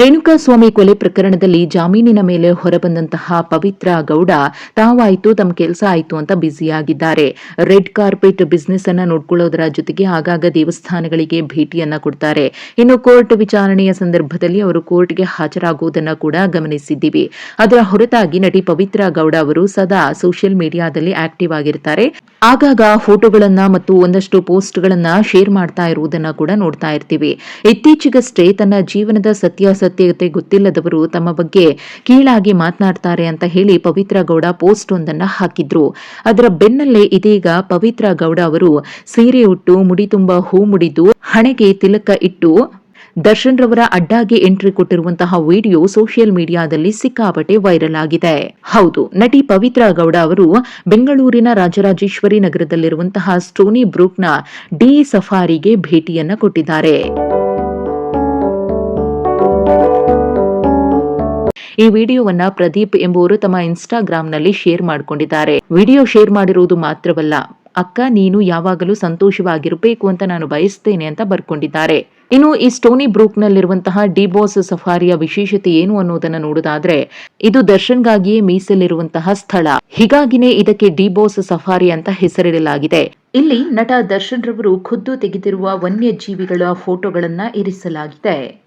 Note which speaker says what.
Speaker 1: ರೇಣುಕಾ ಸ್ವಾಮಿ ಕೊಲೆ ಪ್ರಕರಣದಲ್ಲಿ ಜಾಮೀನಿನ ಮೇಲೆ ಹೊರಬಂದಂತಹ ಪವಿತ್ರ ಗೌಡ ತಾವಾಯಿತು ತಮ್ಮ ಕೆಲಸ ಆಯಿತು ಅಂತ ಬ್ಯುಸಿಯಾಗಿದ್ದಾರೆ. ರೆಡ್ ಕಾರ್ಪೆಟ್ ಬಿಸ್ನೆಸ್ ಅನ್ನ ನೋಡ್ಕೊಳ್ಳೋದರ ಜೊತೆಗೆ ಆಗಾಗ ದೇವಸ್ಥಾನಗಳಿಗೆ ಭೇಟಿಯನ್ನ ಕೊಡ್ತಾರೆ. ಇನ್ನು ಕೋರ್ಟ್ ವಿಚಾರಣೆಯ ಸಂದರ್ಭದಲ್ಲಿ ಅವರು ಕೋರ್ಟ್ಗೆ ಹಾಜರಾಗುವುದನ್ನ ಕೂಡ ಗಮನಿಸಿದ್ದೀವಿ. ಅದರ ಹೊರತಾಗಿ ನಟಿ ಪವಿತ್ರ ಗೌಡ ಅವರು ಸದಾ ಸೋಷಿಯಲ್ ಮೀಡಿಯಾದಲ್ಲಿ ಆಕ್ಟಿವ್ ಆಗಿರ್ತಾರೆ. ಆಗಾಗ ಫೋಟೋಗಳನ್ನ ಮತ್ತು ಒಂದಷ್ಟು ಪೋಸ್ಟ್ಗಳನ್ನ ಶೇರ್ ಮಾಡ್ತಾ ಇರುವುದನ್ನ ಕೂಡ ನೋಡ್ತಾ ಇರ್ತೀವಿ. ಇತ್ತೀಚೆಗಷ್ಟೇ ತನ್ನ ಜೀವನದ ಸತ್ಯಾಸತ್ಯತೆ ಗೊತ್ತಿಲ್ಲದವರು ತಮ್ಮ ಬಗ್ಗೆ ಕೀಳಾಗಿ ಮಾತನಾಡ್ತಾರೆ ಅಂತ ಹೇಳಿ ಪವಿತ್ರ ಗೌಡ ಪೋಸ್ಟ್ ಒಂದನ್ನ ಹಾಕಿದ್ರು. ಅದರ ಬೆನ್ನಲ್ಲೇ ಇದೀಗ ಪವಿತ್ರ ಗೌಡ ಅವರು ಸೀರೆ ಉಟ್ಟು, ಮುಡಿ ತುಂಬಾ ಹೂ ಮುಡಿದು, ಹಣೆಗೆ ತಿಲಕ ಇಟ್ಟು ದರ್ಶನ್ ರವರ ಅಡ್ಡಾಗೆ ಎಂಟ್ರಿ ಕೊಟ್ಟಿರುವಂತಹ ವಿಡಿಯೋ ಸೋಷಿಯಲ್ ಮೀಡಿಯಾದಲ್ಲಿ ಸಿಕ್ಕಾಪಟ್ಟೆ ವೈರಲ್ ಆಗಿದೆ. ಹೌದು, ನಟಿ ಪವಿತ್ರ ಗೌಡ ಅವರು ಬೆಂಗಳೂರಿನ ರಾಜರಾಜೇಶ್ವರಿ ನಗರದಲ್ಲಿರುವಂತಹ ಸ್ಟೋನಿ ಬ್ರೂಕ್ನ ಡಿ ಸಫಾರಿಗೆ ಭೇಟಿಯನ್ನ ಕೊಟ್ಟಿದ್ದಾರೆ. ಈ ವಿಡಿಯೋವನ್ನ ಪ್ರದೀಪ್ ಎಂಬುವರು ತಮ್ಮ ಇನ್ಸ್ಟಾಗ್ರಾಂನಲ್ಲಿ ಶೇರ್ ಮಾಡಿಕೊಂಡಿದ್ದಾರೆ. ವಿಡಿಯೋ ಶೇರ್ ಮಾಡಿರುವುದು ಮಾತ್ರವಲ್ಲ, ಅಕ್ಕ ನೀನು ಯಾವಾಗಲೂ ಸಂತೋಷವಾಗಿರಬೇಕು ಅಂತ ನಾನು ಬಯಸ್ತೇನೆ ಅಂತ ಬರ್ಕೊಂಡಿದ್ದಾರೆ. ಇನ್ನು ಈ ಸ್ಟೋನಿ ಬ್ರೂಕ್ ನಲ್ಲಿರುವಂತಹ ಡಿಬೋಸ್ ಸಫಾರಿಯ ವಿಶೇಷತೆ ಏನು ಅನ್ನೋದನ್ನ ನೋಡೋದಾದ್ರೆ, ಇದು ದರ್ಶನ್ಗಾಗಿಯೇ ಮೀಸಲಿರುವಂತಹ ಸ್ಥಳ. ಹೀಗಾಗಿನೇ ಇದಕ್ಕೆ ಡಿಬೋಸ್ ಸಫಾರಿ ಅಂತ ಹೆಸರಿಡಲಾಗಿದೆ. ಇಲ್ಲಿ ನಟ ದರ್ಶನ್ ರವರು ಖುದ್ದು ತೆಗೆದಿರುವ ವನ್ಯಜೀವಿಗಳ ಫೋಟೋಗಳನ್ನ ಇರಿಸಲಾಗಿದೆ.